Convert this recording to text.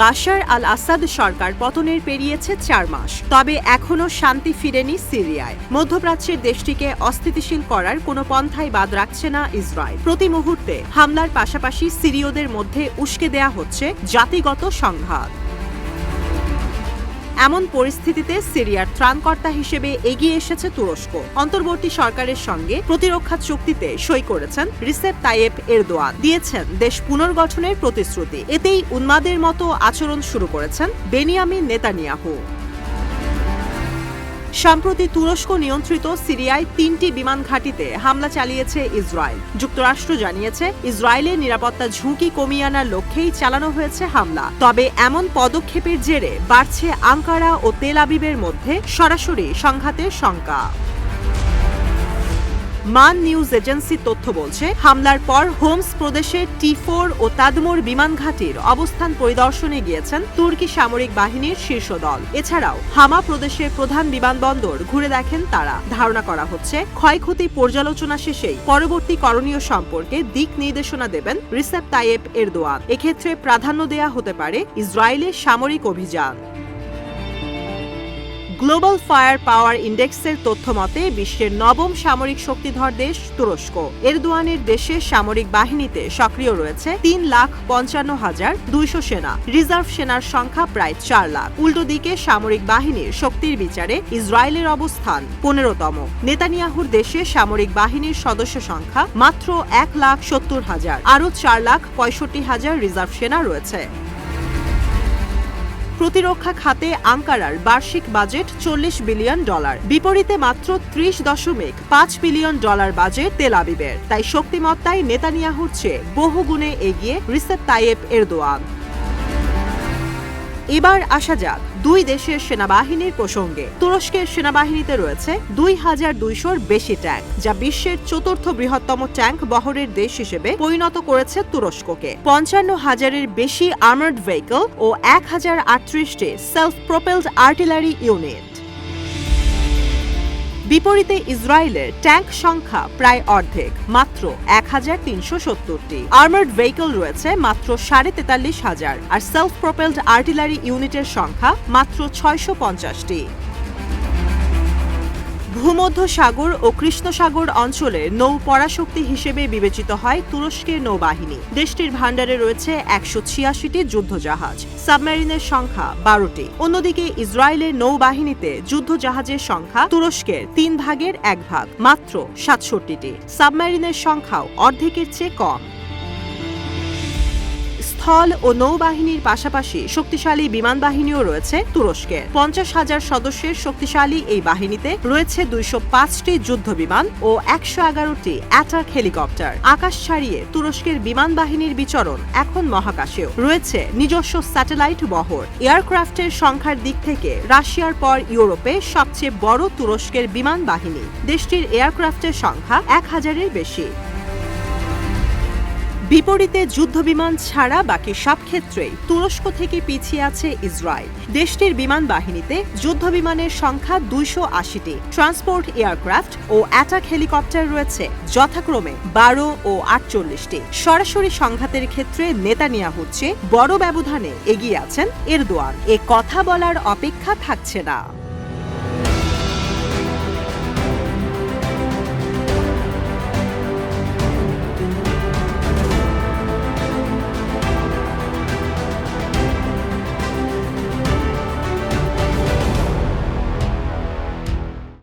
বাশার আল আসাদ সরকার পতনের পেরিয়েছে চার মাস। তবে এখনও শান্তি ফিরেনি সিরিয়ায়। মধ্যপ্রাচ্যের দেশটিকে অস্থিতিশীল করার কোনো পন্থাই বাদ রাখছে না ইসরায়েল। প্রতি মুহূর্তে হামলার পাশাপাশি সিরিয়দের মধ্যে উস্কে দেয়া হচ্ছে জাতিগত সংঘাত। এমন পরিস্থিতিতে সিরিয়ার ত্রাণকর্তা হিসেবে এগিয়ে এসেছে তুরস্ক। অন্তর্বর্তী সরকারের সঙ্গে প্রতিরক্ষা চুক্তিতে সই করেছেন রিসেপ তাইয়েপ এরদোয়ান। দিয়েছেন দেশ পুনর্গঠনের প্রতিশ্রুতি। এতেই উন্মাদের মতো আচরণ শুরু করেছেন বেনিয়ামিন নেতানিয়াহু। সম্প্রতি তুরস্ক নিয়ন্ত্রিত সিরিয়ায় তিনটি বিমান ঘাঁটিতে হামলা চালিয়েছে ইসরায়েল। যুক্তরাষ্ট্র জানিয়েছে, ইসরায়েলের নিরাপত্তা ঝুঁকি কমিয়ে আনার লক্ষ্যেই চালানো হয়েছে হামলা। তবে এমন পদক্ষেপের জেরে বাড়ছে আঙ্কারা ও তেল আবিবের মধ্যে সরাসরি সংঘাতের শঙ্কা। মান নিউজ এজেন্সি তথ্য বলছে, হামলার পর হোমস প্রদেশের টি ফোর ও তাদমোর বিমান ঘাঁটির অবস্থান পরিদর্শনে গিয়েছেন তুর্কি সামরিক বাহিনীর শীর্ষ দল। এছাড়াও, হামা প্রদেশের প্রধান বিমানবন্দর ঘুরে দেখেন তারা। ধারণা করা হচ্ছে, ক্ষয়ক্ষতি পর্যালোচনা শেষেই পরবর্তী করণীয় সম্পর্কে দিক নির্দেশনা দেবেন রিসেপ তাইয়েব এরদোয়ান। এক্ষেত্রে প্রাধান্য দেয়া হতে পারে ইসরায়েলের সামরিক অভিযান। গ্লোবাল ফায়ার পাওয়ার ইন্ডেক্সের তথ্য মতে, বিশ্বের নবম সামরিক শক্তিধর দেশ তুরস্ক। এরদোয়ানের দেশে সামরিক বাহিনীতে সক্রিয় রয়েছে তিন লাখ পঞ্চান্ন হাজার দুইশো সেনা। রিজার্ভ সেনার সংখ্যা প্রায় চার লাখ। উল্টো দিকে সামরিক বাহিনীর শক্তির বিচারে ইসরায়েলের অবস্থান পনেরোতম। নেতানিয়াহুর দেশে সামরিক বাহিনীর সদস্য সংখ্যা মাত্র এক লাখ সত্তর হাজার। আরও চার লাখ পঁয়ষট্টি হাজার রিজার্ভ সেনা রয়েছে। প্রতিরক্ষা খাতে আঙ্কারার বার্ষিক বাজেট চল্লিশ বিলিয়ন ডলার। বিপরীতে মাত্র ত্রিশ দশমিক পাঁচ বিলিয়ন ডলার বাজেট তেল আবিবের। তাই শক্তিমত্তায় নেতানিয়াহুর চেয়ে বহুগুণে এগিয়ে রিসেপ তাইয়েব এরদোয়ান। এবার আসা যাক দুই দেশের সেনাবাহিনীর প্রসঙ্গে। তুরস্কের সেনাবাহিনীতে রয়েছে দুই হাজার দুইশোর বেশি ট্যাঙ্ক, যা বিশ্বের চতুর্থ বৃহত্তম ট্যাঙ্ক বহরের দেশ হিসেবে পরিণত করেছে তুরস্ককে। পঞ্চান্ন হাজারের বেশি আর্মার্ড ভেহিকল ও এক হাজার আটত্রিশটি সেলফ প্রোপেলড আর্টিলারি ইউনিট বিপরীতে ইসরায়েলের ট্যাঙ্ক সংখ্যা প্রায় অর্ধেক, মাত্র এক হাজার তিনশো সত্তরটি। আর্মার্ড ভেহিকল রয়েছে মাত্র সাড়ে তেতাল্লিশ হাজার, আর সেলফ প্রোপেলড আর্টিলারি ইউনিটের সংখ্যা মাত্র ছয়শো পঞ্চাশটি। ভূমধ্য সাগর ও কৃষ্ণ সাগর অঞ্চলের নৌ পরাশক্তি হিসেবে বিবেচিত হয় তুরস্কের নৌবাহিনী। দেশটির ভাণ্ডারে রয়েছে একশো ছিয়াশিটি যুদ্ধজাহাজ। সাবমেরিনের সংখ্যা বারোটি। অন্যদিকে ইসরায়েলের নৌবাহিনীতে যুদ্ধজাহাজের সংখ্যা তুরস্কের তিন ভাগের এক ভাগ, মাত্র সাতষট্টিটি। সাবমেরিনের সংখ্যাও অর্ধেকের চেয়ে কম। স্থল ও নৌবাহিনীর পাশাপাশি শক্তিশালী বিমান বাহিনীও রয়েছে তুরস্কের পঞ্চাশ হাজার সদস্যের শক্তিশালী এই বাহিনীতে রয়েছে দুইশো পাঁচটি যুদ্ধ বিমান ও একশো এগারোটি অ্যাটাক হেলিকপ্টার। আকাশ ছাড়িয়ে তুরস্কের বিমান বাহিনীর বিচরণ এখন মহাকাশেও। রয়েছে নিজস্ব স্যাটেলাইট বহর। এয়ারক্রাফটের সংখ্যার দিক থেকে রাশিয়ার পর ইউরোপে সবচেয়ে বড় তুরস্কের বিমান বাহিনী। দেশটির এয়ারক্রাফটের সংখ্যা এক হাজারের বেশি। বিপরীতে যুদ্ধবিমান ছাড়া বাকি সব ক্ষেত্রেই তুরস্ক থেকে পিছিয়ে আছে ইসরায়েল। দেশটির বিমান বাহিনীতে যুদ্ধবিমানের সংখ্যা দুইশো আশিটি। ট্রান্সপোর্ট এয়ারক্রাফট ও অ্যাটাক হেলিকপ্টার রয়েছে, যথাক্রমে বারো ও আটচল্লিশটি। সরাসরি সংঘাতের ক্ষেত্রে নেতানিয়া হচ্ছে বড় ব্যবধানে এগিয়ে আছেন এরদোয়ান। এ কথা বলার অপেক্ষা থাকছে না।